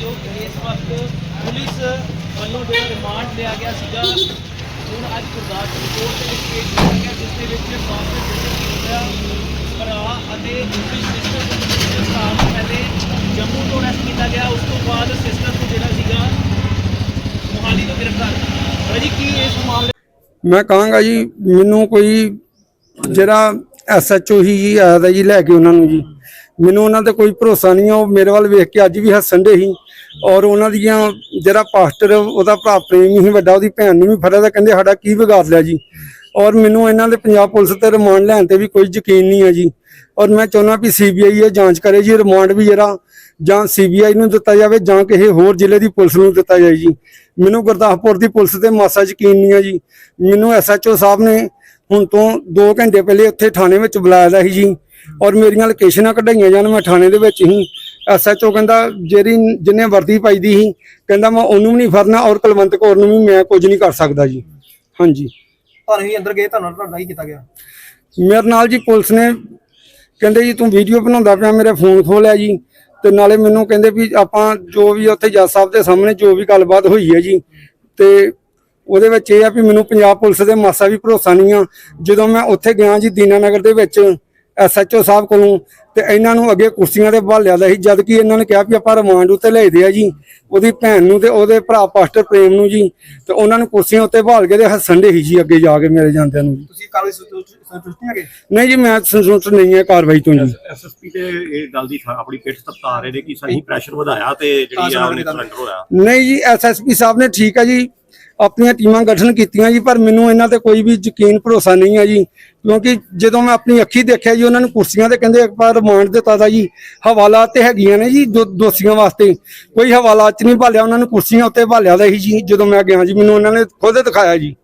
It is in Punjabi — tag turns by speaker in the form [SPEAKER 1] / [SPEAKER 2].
[SPEAKER 1] ਜੋ ਇਸ ਵਕਤ ਪੁਲਿਸ ਵੱਲੋਂ ਜਿਹੜਾ ਰਿਮਾਂਡ ਲਿਆ ਗਿਆ ਸੀਗਾ, ਹੁਣ ਅੱਜ ਗੁਰਦਾਸਪੁਰ ਕੋਰਟ ਦੇ ਵਿੱਚ ਕੇਸ ਲਿਆ ਗਿਆ, ਜਿਸ ਦੇ ਵਿੱਚ ਕਾਂਗਰਸ ਭਰਾ ਅਤੇ ਦੂਸਰੀ ਸਿਸਟਰ ਦੇ ਸਾਹ ਪਹਿਲੇ ਜੰਮੂ ਤੋਂ ਅਰੈਸਟ ਕੀਤਾ ਗਿਆ, ਉਸ ਤੋਂ ਬਾਅਦ ਸਿਸਟਰ ਨੂੰ ਜਿਹੜਾ ਸੀਗਾ ਮੋਹਾਲੀ ਤੋਂ ਗ੍ਰਿਫਤਾਰ ਕੀਤਾ। ਕੀ ਇਸ ਮਾਮਲੇ
[SPEAKER 2] ਮੈਂ ਕਹਾਂਗਾ ਜੀ, ਮੈਨੂੰ ਕੋਈ ਜਿਹੜਾ ਐਸਐਚਓ ਹੀ ਜੀ ਆਇਆ ਦਾ ਜੀ ਲੈ ਕੇ ਉਹਨਾਂ ਨੂੰ ਜੀ। ਮੈਨੂੰ ਉਹਨਾਂ ਤੇ ਕੋਈ ਭਰੋਸਾ ਨਹੀਂ ਆ, ਉਹ ਮੇਰੇ ਵੱਲ ਵੇਖ ਕੇ ਅੱਜ ਵੀ ਹੱਸਣ ਦੇ ਸੀ। ਔਰ ਉਹਨਾਂ ਦੀਆਂ ਜਿਹੜਾ ਪਾਸਟਰ, ਉਹਦਾ ਭਰਾ ਪ੍ਰੇਮੀ ਹੀ ਵੱਡਾ, ਉਹਦੀ ਭੈਣ ਨੂੰ ਵੀ ਫੜਿਆ ਤਾਂ ਕਹਿੰਦੇ ਸਾਡਾ ਕੀ ਵਿਗਾੜ ਲਿਆ ਜੀ। ਔਰ ਮੈਨੂੰ ਇਹਨਾਂ ਦੇ ਪੰਜਾਬ ਪੁਲਿਸ ਤੇ ਰਿਮਾਂਡ ਲੈਣ ਤੇ ਵੀ ਕੋਈ ਯਕੀਨ ਨਹੀਂ ਹੈ ਜੀ। ਔਰ ਮੈਂ ਚਾਹੁੰਦਾ ਵੀ ਸੀਬੀਆਈ ਇਹ ਜਾਂਚ ਕਰੇ ਜੀ, ਰਿਮਾਂਡ ਵੀ ਜਿਹੜਾ, ਜਾਂ ਸੀਬੀਆਈ ਨੂੰ ਦਿੱਤਾ ਜਾਵੇ, ਜਾਂ ਕਿਸੇ ਹੋਰ ਜ਼ਿਲ੍ਹੇ ਦੀ ਪੁਲਿਸ ਨੂੰ ਦਿੱਤਾ ਜਾਏ ਜੀ। ਮੈਨੂੰ ਗੁਰਦਾਸਪੁਰ ਦੀ ਪੁਲਿਸ ਤੇ ਮਾਸਾ ਯਕੀਨ ਨਹੀਂ ਹੈ ਜੀ। ਮੈਨੂੰ ਐਸਐਚਓ ਸਾਹਿਬ ਨੇ ਹੁਣ ਤੋਂ 2 ਘੰਟੇ ਪਹਿਲੇ ਉੱਥੇ ਥਾਣੇ ਵਿੱਚ ਬੁਲਾਇਆ ਦਾ ਸੀ ਜੀ। ਔਰ ਮੇਰੀਆਂ ਲੋਕੇਸ਼ਨਾਂ ਕਢਾਈਆਂ ਜਾਣ ਮੈਂ ਥਾਣੇ ਦੇ ਵਿੱਚ ਹੀ। ਐਸਐਚਓ ਕਹਿੰਦਾ ਜਿਹੜੀ ਜਿੰਨੇ ਵਰਦੀ ਪਾਈ ਦੀ ਸੀ ਕਹਿੰਦਾ ਮੈਂ ਉਹਨੂੰ ਵੀ ਨਹੀਂ ਫੜਨਾ ਔਰ ਕੁਲਵੰਤ ਕੌਰ ਨੂੰ ਵੀ ਮੈਂ ਕੁਝ ਨਹੀਂ ਕਰ ਸਕਦਾ ਜੀ। ਹਾਂਜੀ।
[SPEAKER 3] ਤੁਹਾਨੂੰ ਵੀ ਅੰਦਰ ਗਏ ਤੁਹਾਨੂੰ ਤੁਹਾਡਾ ਕੀ ਕੀਤਾ ਗਿਆ।
[SPEAKER 2] ਮੇਰੇ ਨਾਲ ਜੀ ਪੁਲਿਸ ਨੇ ਕਹਿੰਦੇ ਜੀ ਤੂੰ ਵੀਡੀਓ ਬਣਾਉਂਦਾ ਪਿਆ ਮੇਰੇ ਫੋਨ ਖੋਲਿਆ ਜੀ। ਤੇ ਨਾਲੇ ਮੈਨੂੰ ਕਹਿੰਦੇ ਵੀ ਆਪਾਂ ਜੋ ਵੀ ਉੱਥੇ ਜੱਜ ਸਾਹਿਬ ਦੇ ਸਾਹਮਣੇ ਜੋ ਵੀ ਗੱਲਬਾਤ ਹੋਈ ਹੈ ਜੀ। ਤੇ ਉਹਦੇ ਵਿੱਚ ਇਹ ਆ ਵੀ ਮੈਨੂੰ ਪੰਜਾਬ ਪੁਲਿਸ ਦੇ ਮਾਸਾ ਵੀ ਭਰੋਸਾ ਨਹੀਂ ਆ। ਜਦੋਂ ਮੈਂ ਉੱਥੇ ਗਿਆ ਜੀ ਦੀਨਾਨਗਰ ਦੇ ਵਿੱਚ ਐਸਐਚਓ ਸਾਹਿਬ ਕੋਲੋਂ ਤੇ ਇਹਨਾਂ ਨੂੰ ਅੱਗੇ ਕੁਰਸੀਆਂ ਤੇ ਬਹਾਲਿਆ ਦਾ ਸੀ ਜਦ ਕਿ ਇਹਨਾਂ ਨੇ ਕਿਹਾ ਵੀ ਆਪਾਂ ਰਿਮਾਂਡ ਉੱਤੇ ਲੈ ਦੇ ਆ ਜੀ ਉਹਦੀ ਭੈਣ ਨੂੰ ਤੇ ਉਹਦੇ ਭਰਾ ਪਾਸਟਰ ਪ੍ਰੇਮ ਨੂੰ ਜੀ ਤੇ ਉਹਨਾਂ ਨੂੰ ਕੁਰਸੀਆਂ ਉੱਤੇ ਬਹਾਲ ਕੇ ਤੇ ਹੱਸਣ ਦੇ ਸੀ ਜੀ ਅੱਗੇ ਜਾ ਕੇ ਮੇਰੇ ਜਾਂਦਿਆਂ ਨੂੰ
[SPEAKER 3] ਤੁਸੀਂ ਕਾਰਵਾਈ ਸੰਤੁਸ਼ਟ ਨਹੀਂ ਹੈਗੇ?
[SPEAKER 2] ਨਹੀਂ ਜੀ ਮੈਂ ਸੰਤੁਸ਼ਟ ਨਹੀਂ ਹੈ ਕਾਰਵਾਈ ਤੋਂ ਜੀ।
[SPEAKER 4] ਐਸਐਸਪੀ ਤੇ ਇਹ ਗੱਲ ਦੀ ਆਪਣੀ ਪਿੱਠ ਤਪਤਾ ਰਹੇ ਨੇ ਕਿ ਸਹੀ ਪ੍ਰੈਸ਼ਰ ਵਧਾਇਆ ਤੇ ਜਿਹੜੀ ਆ ਸਰੈਂਡਰ ਹੋਇਆ।
[SPEAKER 2] ਨਹੀਂ ਜੀ ਐਸਐਸਪੀ ਸਾਹਿਬ ਨੇ ਠੀਕ ਹੈ ਜੀ ਆਪਣੀਆਂ ਟੀਮਾਂ ਗਠਨ ਕੀਤੀਆਂ ਜੀ, ਪਰ ਮੈਨੂੰ ਇਹਨਾਂ ਤੇ ਕੋਈ ਵੀ ਯਕੀਨ ਭਰੋਸਾ ਨਹੀਂ ਹੈ ਜੀ। ਕਿਉਂਕਿ ਜਦੋਂ ਮੈਂ ਆਪਣੀ ਅੱਖੀ ਦੇਖਿਆ ਜੀ, ਉਹਨਾਂ ਨੂੰ ਕੁਰਸੀਆਂ ਤੇ ਕਹਿੰਦੇ ਇੱਕ ਵਾਰ ਰਿਮਾਂਡ ਦਿੱਤਾ ਤਾ ਜੀ। ਹਵਾਲਾਤ ਤੇ ਹੈਗੀਆਂ ਨੇ ਜੀ, ਦੋ- ਦੋਸ਼ੀਆਂ ਵਾਸਤੇ। ਕੋਈ ਹਵਾਲਾਤ ਚ ਨਹੀਂ ਭਾਲਿਆ, ਉਹਨਾਂ ਨੂੰ ਕੁਰਸੀਆਂ ਉੱਤੇ ਭਾਲਿਆ ਦਾ ਸੀ ਜੀ, ਜਦੋਂ ਮੈਂ ਗਿਆ ਜੀ, ਮੈਨੂੰ ਉਹਨਾਂ ਨੇ ਖੁਦ ਦਿਖਾਇਆ ਜੀ।